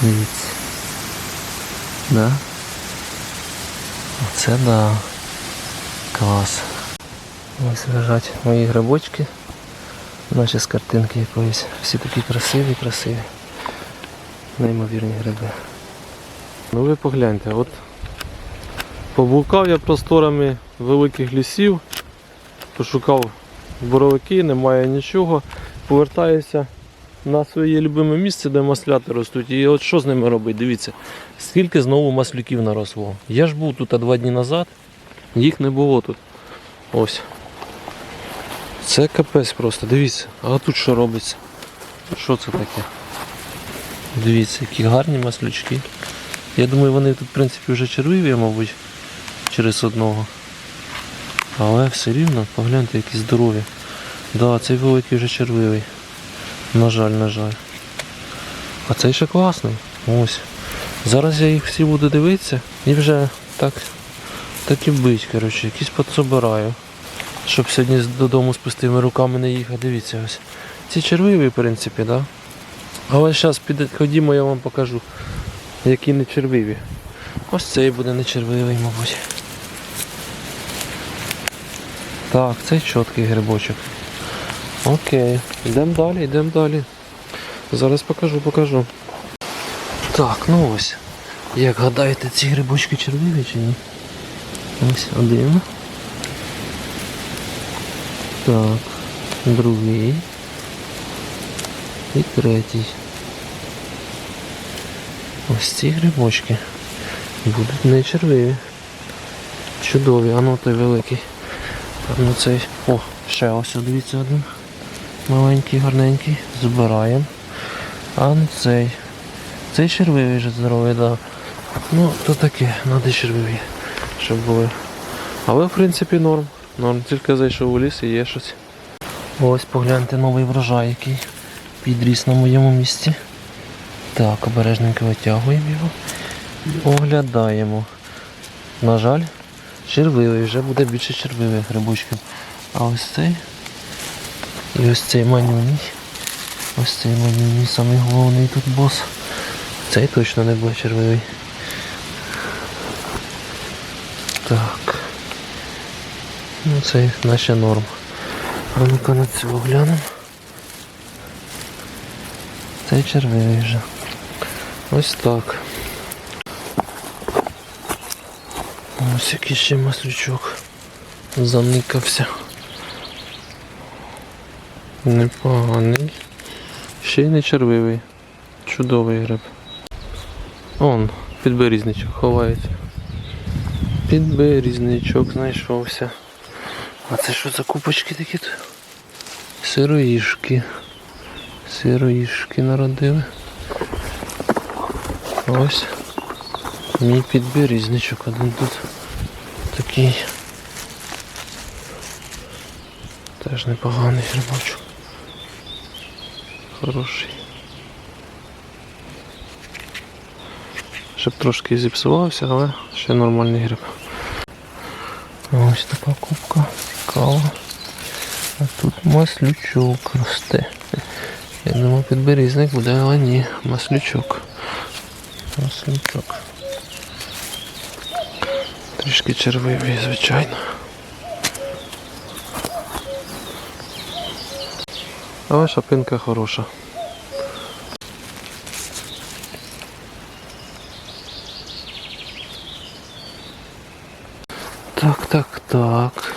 Дивіться. Да? Оце да. Клас. Ось лежать мої грибочки. Наче з картинки якоїсь. Всі такі красиві, красиві. Неймовірні гриби. Ну ви погляньте, от поблукав я просторами великих лісів, пошукав боровики, немає нічого. Повертаюся на своє любиме місце, де масляти ростуть. І от що з ними робити? Дивіться, скільки знову маслюків наросло. Я ж був тут два дні назад, їх не було тут. Ось. Це капець просто, дивіться. А тут що робиться? Що це таке? Дивіться, які гарні маслючки. Я думаю, вони тут, в принципі, вже червиві, мабуть, через одного. Але все рівно, погляньте, які здорові. Да, цей великий вже червивий. На жаль, на жаль. А цей ще класний. Ось. Зараз я їх всі буду дивитися і вже так, так і бить, коротше, якісь подсобираю. Щоб сьогодні додому з пустими руками не їхати. Дивіться ось. Ці червиві, в принципі, так? Да? Але зараз піде, ходімо, я вам покажу, які не червиві. Ось цей буде не червивий, мабуть. Так, цей чіткий грибочок. Окей, йдемо далі, йдемо далі. Зараз покажу, покажу. Так, ну ось. Як гадаєте, ці грибочки червиві чи ні? Ось один. Так, другий. І третій. Ось ці грибочки будуть не червиві. Чудові, а ну той великий. Ну цей. О, ще ось дивіться один. Маленький, гарненький. Збираємо. А ну цей. Цей червивий вже здоровий, да. Ну, то таке, надо червиві, щоб були. Але в принципі норм. Норм, тільки зайшов у ліс і є щось. Ось погляньте новий врожай, який підріс на моєму місці. Так, обережненько витягуємо його. Оглядаємо. На жаль, червивий, вже буде більше червивих грибочків. А ось цей і ось цей манюній. Ось цей манюній, самий головний тут бос. Цей точно не буде червивий. Так. Ну цей наче норм. А ну-ка на цього глянемо. Цей червивий вже. Ось так. Ось який ще маслючок заникався. Непоганий. Ще й не червивий. Чудовий гриб. Он, підберізничок ховається. Підберізничок знайшовся. А це що за купочки такі тут? Сироїшки. Сироїшки народили. Ось. Мій підберізничок один тут такий. Теж непоганий грибочок. Хороший. Щоб трошки зіпсувався, але ще нормальний гриб. Ось така кубка. Цікаво. А тут маслючок росте. Я думав підберізник буде, але ні, маслючок. Маслючок. Трішки червивий, звичайно. Але шапинка хороша. Так, так, так.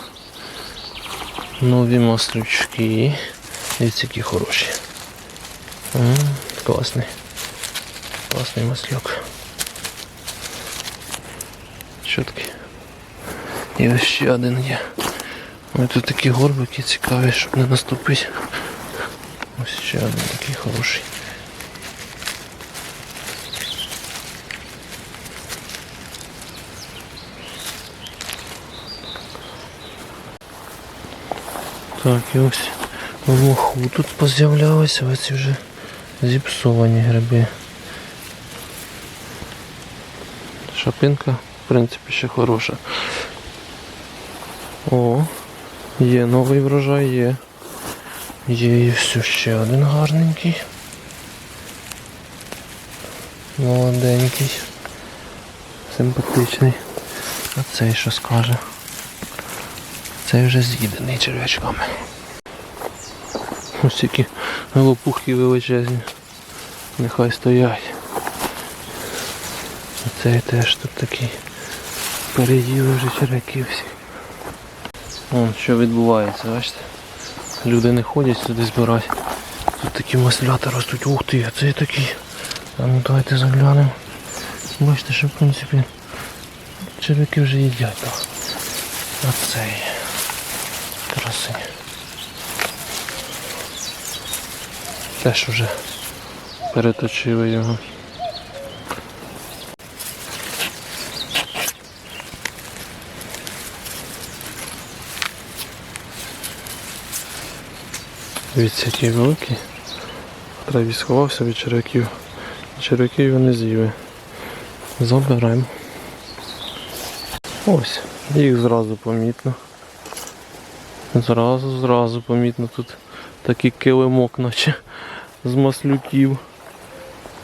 Нові маслючки. Дивіться, які хороші. Класний. Класний маслюк. Чіткий. І ось ще один є. Ось тут такі горбики цікаві, щоб не наступити. Ще один такий хороший. Так, і ось в моху тут поз'являлися ось вже зіпсовані гриби. Шапинка, в принципі, ще хороша. О, є новий врожай, є. Є все ще один гарненький. Молоденький. Симпатичний. А цей що скаже? Цей вже з'їдений черв'ячками. Ось які лопухи величезні. Нехай стоять. А цей теж тут такий. Переїли вже черв'яків всі. Вон, що відбувається, бачите? Люди не ходять сюди збирати. Тут такі маслята ростуть. Ух ти, а це такий. А ну давайте заглянемо. Бачите, що в принципі черв'яки вже їдять. Так. А цей. Красень. Теж вже переточили його. Дивіться, який великий. Треба сховався від черв'яків. Черв'яки його не з'їли. Заберемо. Ось, їх зразу помітно. Зразу, зразу помітно тут такий килимок, наче з маслюків.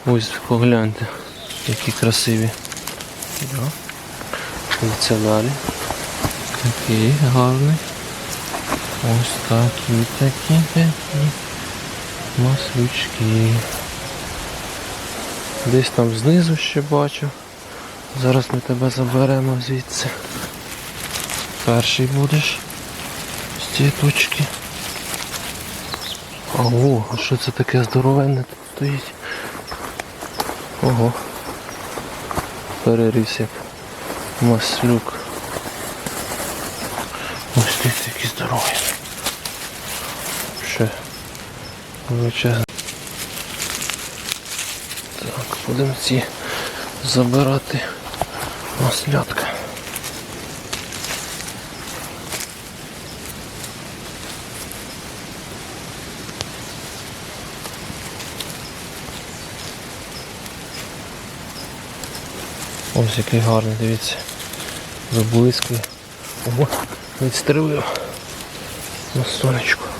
Ось погляньте, які красиві. Дивіться далі. Такий гарний. Ось такі, такі, такі маслючки. Десь там знизу ще бачу. Зараз ми тебе заберемо звідси. Перший будеш з цієї точки. Ого, а що це таке здоровенне тут стоїть? Ого. Переріс як маслюк. Ось ти такий здоровий. Ще величезний. Так, будемо ці забирати маслятка. Ось який гарний, дивіться. Виблискує. Ого, відстрелив на сонечку.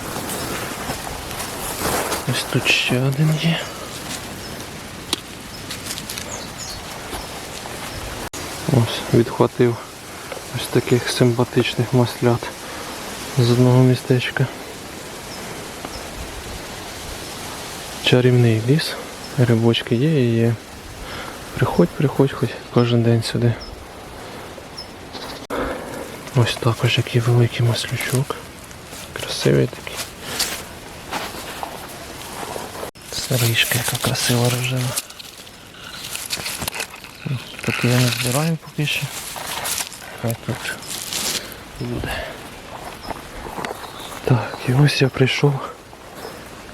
Ось тут ще один є. Ось відхватив ось таких симпатичних маслят з одного містечка. Чарівний ліс, грибочки є і є. Приходь, приходь хоч кожен день сюди. Ось також який великий маслючок. Красивий такий. Саришка, яка красива рожева. Я не збираю поки що. Хай тут буде. Так, і ось я прийшов.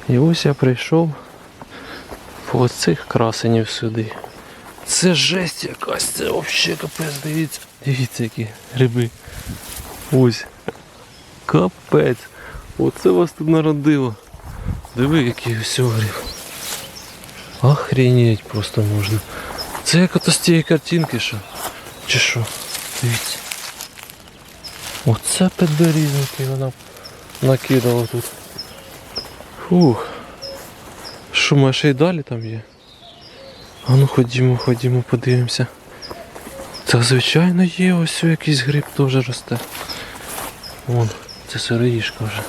І ось я прийшов по оцих красенів сюди. Це жесть якась, це взагалі капець, дивіться. Дивіться які гриби. Ось. Капець. Оце вас тут народило. Диви, який ось гриб. Охренеть просто можна. Це як ото з тієї картинки, що? Чи що? Дивіться. Оце підберізники вона накидала тут. Фух. Може ще й далі там є? А ну ходімо, ходімо, подивимося. Та звичайно є, ось якийсь гриб теж росте. Вон, це сироїшка вже.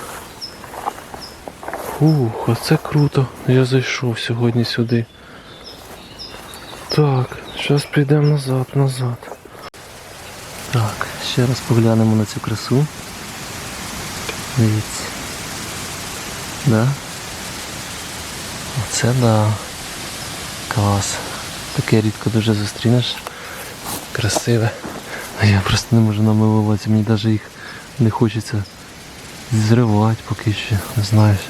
Фух, оце круто. Я зайшов сьогодні сюди. Так, зараз підемо назад, назад. Так, ще раз поглянемо на цю красу. Дивіться. Да? Оце да. Клас. Таке рідко дуже зустрінеш. Красиве. Я просто не можу намилуватися, мені навіть їх не хочеться зривати поки що, не знаєш.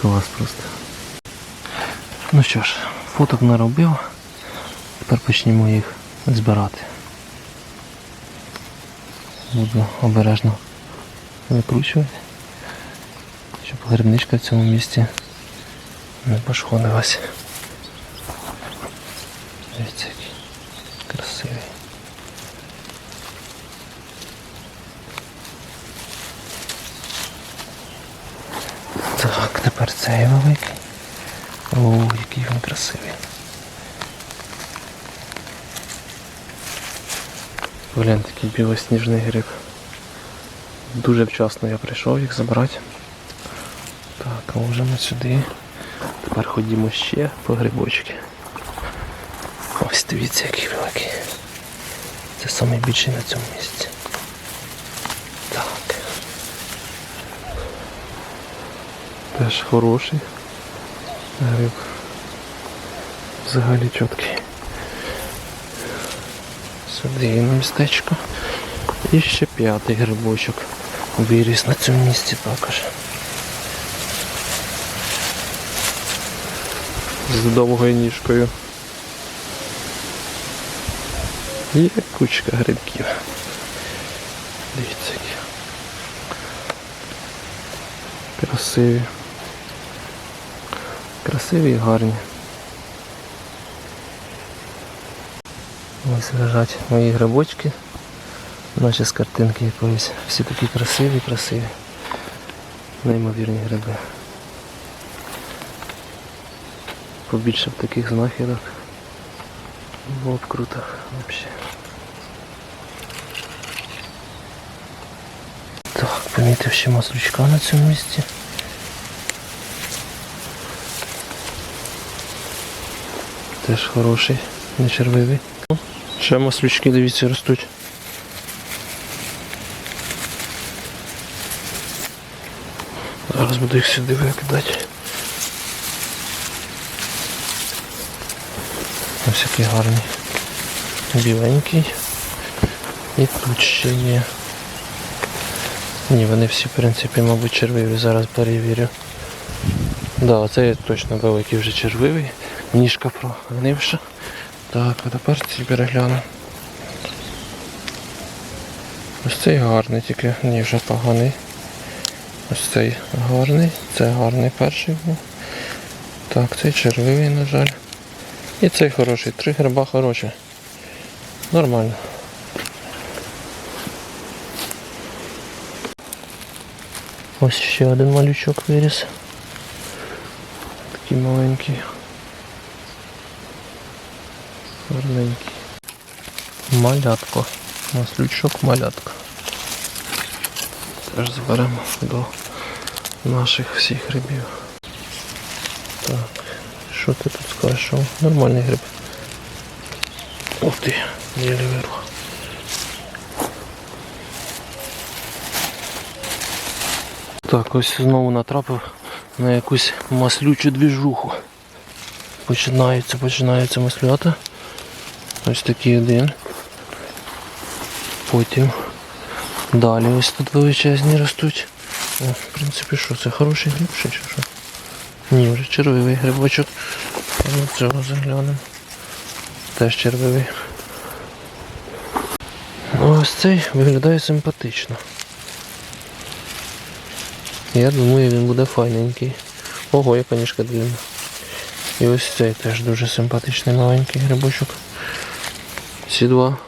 Клас просто. Ну що ж, фоток наробив. Тепер почнемо їх збирати. Буду обережно викручувати, щоб грибничка в цьому місці не пошкодилась. Дивіться, який красивий. Так, тепер цей великий. О, який він красивий. Погляньте, такий білосніжний гриб. Дуже вчасно я прийшов їх забрати. Так, а вже ми сюди. Тепер ходімо ще по грибочки. Ось дивіться, який великий. Це найбільший на цьому місці. Так. Теж хороший. Гриб. Взагалі чіткий. Сюди на містечко. І ще п'ятий грибочок виріс на цьому місці також. З довгою ніжкою. Є кучка грибків. Дивіться які. Красиві. Красиві і гарні. Ось лежать мої грибочки, наче з картинки якоїсь. Всі такі красиві, красиві. Неймовірні гриби. Побільше б таких знахідок. Було б круто взагалі. Так, помітив ще маслючка на цьому місці. Теж хороший, не червивий. Ще маслючки, дивіться, ростуть. Зараз буду їх сюди викидати. Ось який гарний. Біленький. І тут ще є. Ні, вони всі, в принципі, мабуть, червиві. Зараз перевірю. Да, оце точно великий вже червивий. Ніжка прогнивша. Так, а тепер ці перегляну. Ось цей гарний, тільки ні, вже поганий. Ось цей гарний, це гарний перший був. Так, цей червивий, на жаль. І цей хороший. Три гриба хороші. Нормально. Ось ще один малючок виріс. Такий маленький. Гарненький. Малятко. Маслючок малятка. Теж зберемо до наших всіх грибів. Так, що ти тут скажеш? Нормальний гриб. Ух ти, єлі вирву. Так, ось знову натрапив на якусь маслючу двіжуху. Починається, починається маслята. Ось такий один. Потім далі ось тут величезні ростуть. О, в принципі, що це хороший гриб ще чи що? Ні, вже червивий грибочок. А цього заглянемо. Теж червивий. Ну, ось цей виглядає симпатично. Я думаю, він буде файненький. Ого, яка ніжка длинна. І ось цей теж дуже симпатичний маленький грибочок. Ці два, в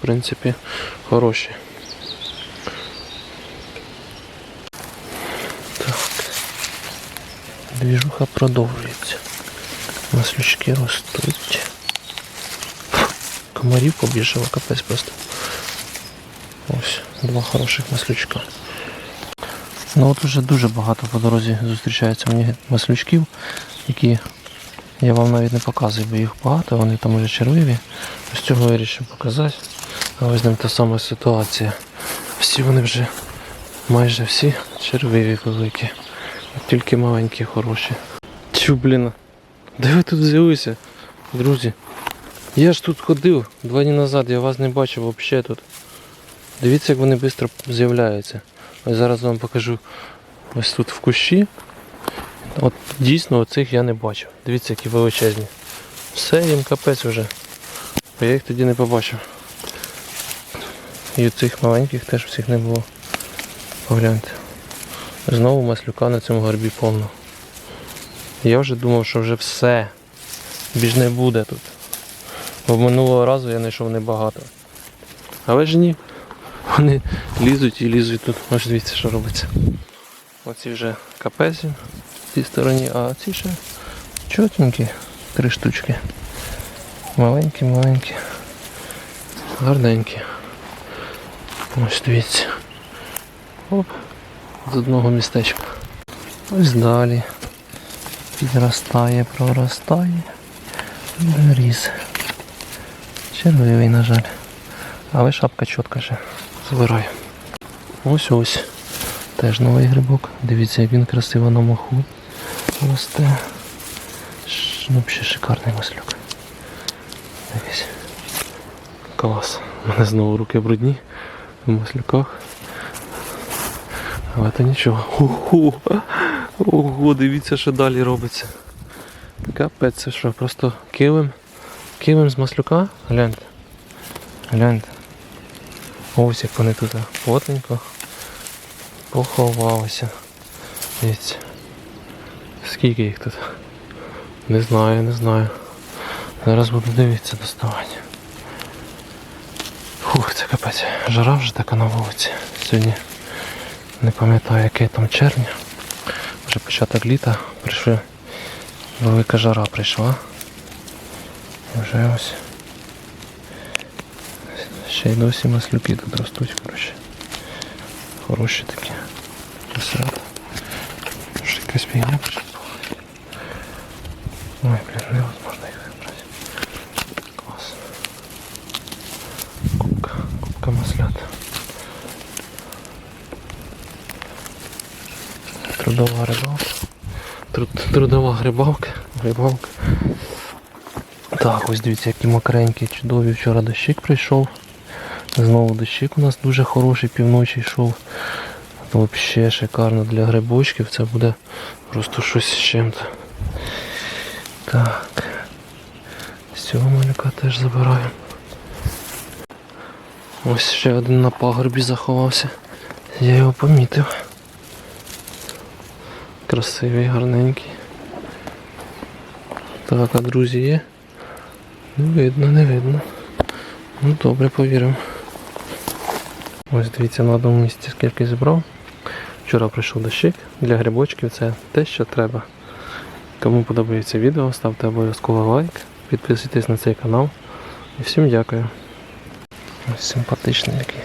принципі, хороші. Так. Двіжуха продовжується. Маслючки ростуть. Комарів побільшало, капець просто. Ось, два хороших маслючка. Ну от уже дуже багато по дорозі зустрічається мені маслючків, які я вам навіть не показую, бо їх багато, вони там уже червиві. Ось цього вирішив показати. А ось з та сама ситуація. Всі вони вже майже всі червиві великі. Тільки маленькі хороші. Тю, блін. Де ви тут взялися, друзі? Я ж тут ходив два дні назад, я вас не бачив взагалі тут. Дивіться, як вони швидко з'являються. Ось зараз вам покажу ось тут в кущі. От дійсно оцих я не бачив. Дивіться, які величезні. Все, їм капець вже. Бо я їх тоді не побачив. І оцих маленьких теж всіх не було. Погляньте. Знову маслюка на цьому горбі повно. Я вже думав, що вже все. Більш не буде тут. Бо минулого разу я знайшов небагато. Але ж ні. Вони лізуть і лізуть тут. Ось дивіться, що робиться. Оці вже капезі в цій стороні, а ці ще чотенькі, три штучки. Маленькі, маленькі. Гарненькі. Ось дивіться. Оп. З одного містечка. Ось далі. Підростає, проростає. Різ. Червивий, на жаль. Але шапка чітка ще. Збираю. Ось ось. Теж новий грибок. Дивіться, як він красиво на моху росте. Ну, шикарний маслюк. Дивись. Клас. У мене знову руки брудні в маслюках. Але то нічого. Ого, Ого, дивіться, що далі робиться. Капець, це що, просто килим. Килим з маслюка? Гляньте. Гляньте. Ось як вони тут плотненько поховалися. Дивіться. Скільки їх тут? Не знаю, не знаю. Зараз буду дивитися доставати. Фух, це капець. Жара вже така на вулиці. Сьогодні не пам'ятаю, який там червня. Вже початок літа. Прийшли. Велика жара прийшла. І вже ось. Ще й досі маслюки тут ростуть, коротше. Хороші такі. Може якась фігня прийшла. Ой, блін, невозможно їх вибрати. Клас. Кубка, кубка маслят. Трудова рибалка. Труд, трудова грибалка. Грибалка. Так, ось дивіться, які мокренькі, чудові. Вчора дощик прийшов. Знову дощик у нас дуже хороший, півночі йшов. Взагалі шикарно для грибочків. Це буде просто щось з чим-то. Так. Цього малюка теж забираю. Ось ще один на пагорбі заховався. Я його помітив. Красивий, гарненький. Так, а друзі є? Не видно, не видно. Ну добре, повіримо. Ось дивіться на одному місці скільки зібрав. Вчора прийшов дощик для грибочків, це те, що треба. Кому подобається відео, ставте обов'язково лайк, підписуйтесь на цей канал. І всім дякую. Ось симпатичний який.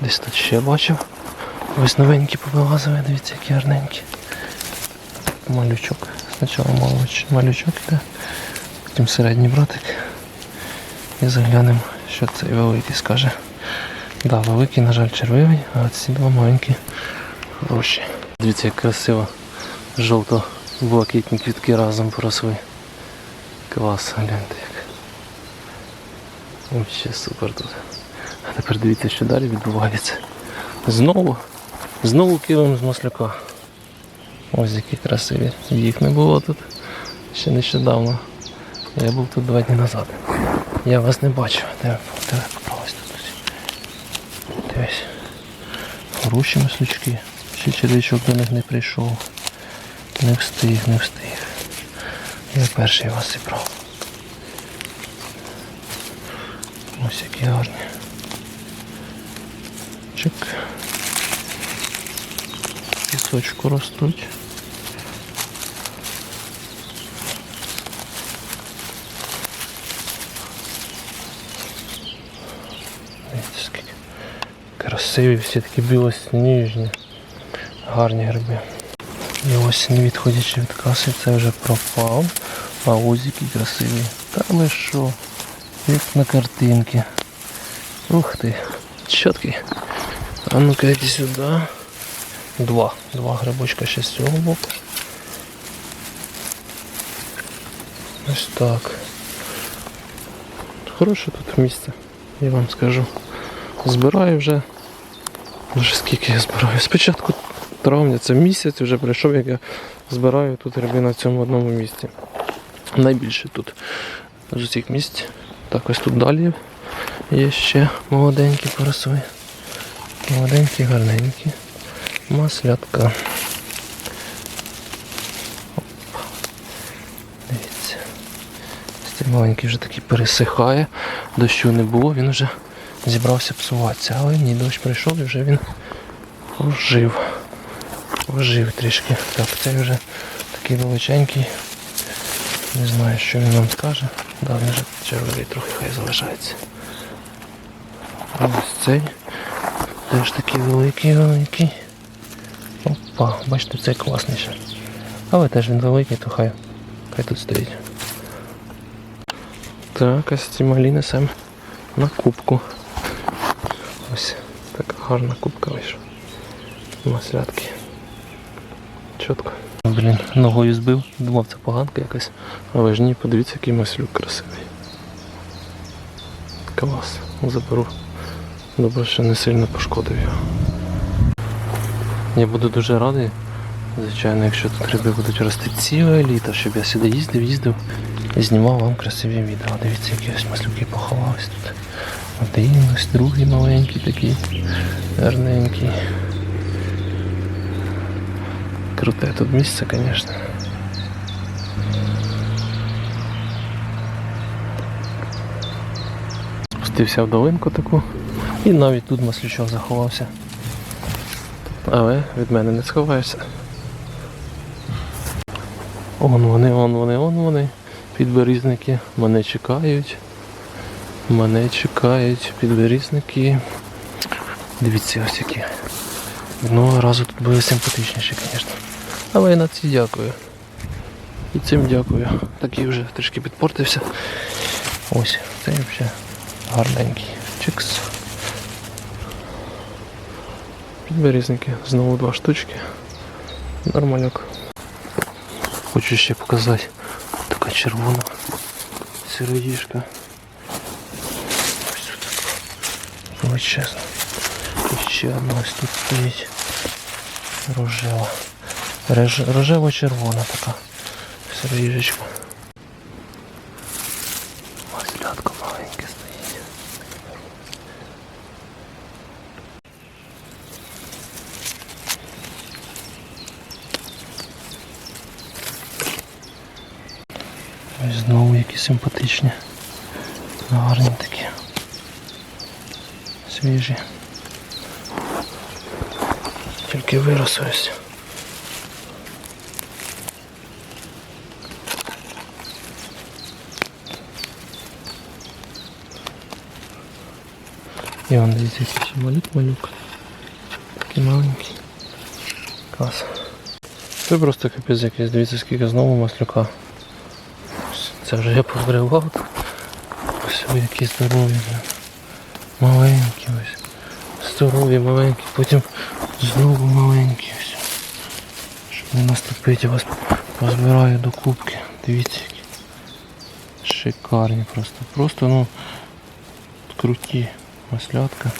Десь тут ще бачив. Ось новенькі повилазили, дивіться, які гарненькі. Малючок. Спочатку малюч, малючок іде, потім середній братик. І заглянемо, що цей великий скаже. Да, великий, на жаль, червивий, а ці два маленькі хороші. Дивіться, як красиво. Жовто-блакитні квітки разом поросли. Клас, гляньте як. Вообще супер тут. А тепер дивіться, що далі відбувається. Знову, знову килим з масляка. Ось які красиві. Їх не було тут ще нещодавно. Я був тут два дні назад. Я вас не бачив. Де, попалась тут? Дивись. Хороші маслючки. Ще червячок до них не прийшов. Не встиг, не встиг. Я перший вас зібрав. Ось які гарні. Чик. Пісочку ростуть. Красиві, всі такі білосніжні, гарні гриби. І ось не відходячи від каси, це вже пропав. А ось який красивий. Та ви що? Як на картинці. Ух ти. Чіткий. А ну-ка йди сюди. Два. Два грибочка ще з цього боку. Ось так. Хороше тут місце, я вам скажу. Збираю вже. Вже скільки я збираю? Спочатку травня, це місяць вже прийшов, як я збираю тут гриби на цьому одному місці. Найбільше тут з усіх місць. Так ось тут далі є ще молоденькі поросли. Молоденькі, гарненькі. Маслятка. Оп. Дивіться. Цей маленький вже такий пересихає. Дощу не було, він вже зібрався псуватися. Але ні, дощ прийшов і вже він ожив. Ожив трішки. Так, цей вже такий величенький. Не знаю, що він нам скаже. Да, він вже червивий трохи хай залишається. А ось цей теж такий великий, великий. Опа, бачите, цей класний ще. Але теж він великий, то хай, хай тут стоїть. Так, ось ці малі несемо на кубку. Ось така гарна кубка вийшла. Маслятки. Чітко. Блін, ногою збив, думав це поганка якась. Але ж ні, подивіться, який маслюк красивий. Клас. Заберу. Добре, що не сильно пошкодив його. Я буду дуже радий, звичайно, якщо тут риби будуть рости ціле літо, щоб я сюди їздив, їздив і знімав вам красиві відео. Дивіться, які ось маслюки поховались тут. Один, ось другий маленький такий, гарненький. Круте тут місце, звісно. Спустився в долинку таку і навіть тут маслючок заховався. Але від мене не сховаєшся. Он вони, он вони, он вони. Підберізники мене чекають. Мене чекають підберізники. Дивіться ось які. Одного разу тут були симпатичніші, звісно. Але я на ці дякую. І цим дякую. Такий вже трішки підпортився. Ось, цей взагалі гарненький. Чикс. Підберізники. Знову два штучки. Нормальок. Хочу ще показати. Така червона сироїжка. Ось така. Величезна. Ще одна ось тут стоїть. Рожева. Реж... Рожево-червона така. Сироїжечка. Маслятко маленьке стоїть. Ось знову які симпатичні. Гарні такі. Свіжі. Тільки вирос ось. І вон дивіться, який ще малюк-малюк. Такий маленький. Клас. Це просто капець якийсь, дивіться, скільки знову маслюка. Це вже я позбривав. тут. Ось які здорові. блін. Маленькі ось. Здорові, маленькі, потім знову маленькі все. Щоб не наступити, я вас позбираю до кубки. Дивіться які. Шикарні просто. Просто ну круті маслятка.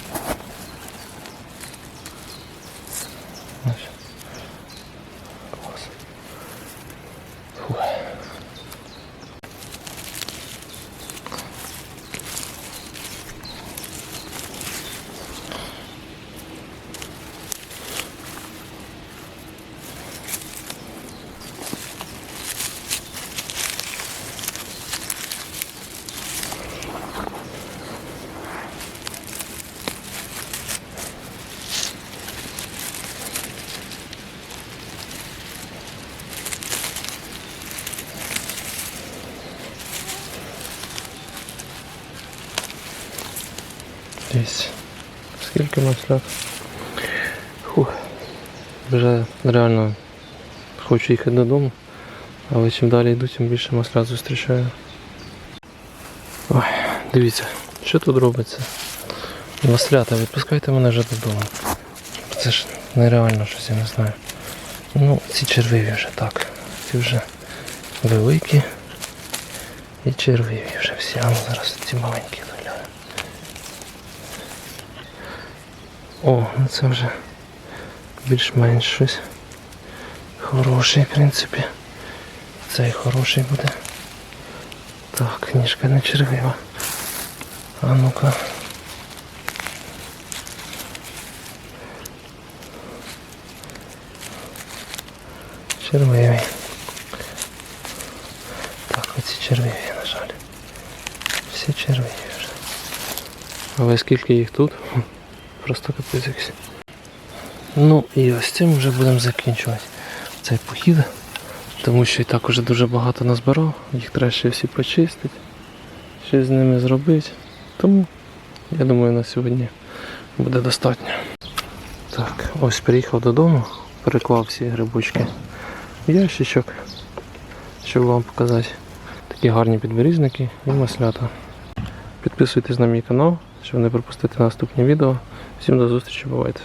Десь. Скільки маслят? Фух. Вже реально хочу їхати додому, але чим далі йду, тим більше маслят зустрічаю. Ой, дивіться, що тут робиться? Маслята, відпускайте мене вже додому. Це ж нереально щось, я не знаю. Ну, ці червиві вже так. Ці вже великі. І червиві вже всі. А ну зараз ці маленькі О, ну це вже більш-менш щось. Хороший, в принципі. Цей хороший буде. Так, книжка не червива. А ну-ка. Червивий. Так, оці червиві, на жаль. Всі червиві вже. Але скільки їх тут? Просто капець якийсь. Ну і ось цим вже будемо закінчувати цей похід. Тому що і так уже дуже багато назбирав, їх треба ще всі почистити. щось з ними зробити. Тому я думаю на сьогодні буде достатньо. Так, ось приїхав додому, переклав всі грибочки в ящичок, щоб вам показати такі гарні підберізники і маслята. Підписуйтесь на мій канал, щоб не пропустити наступні відео. Всім до зустрічі, бувайте!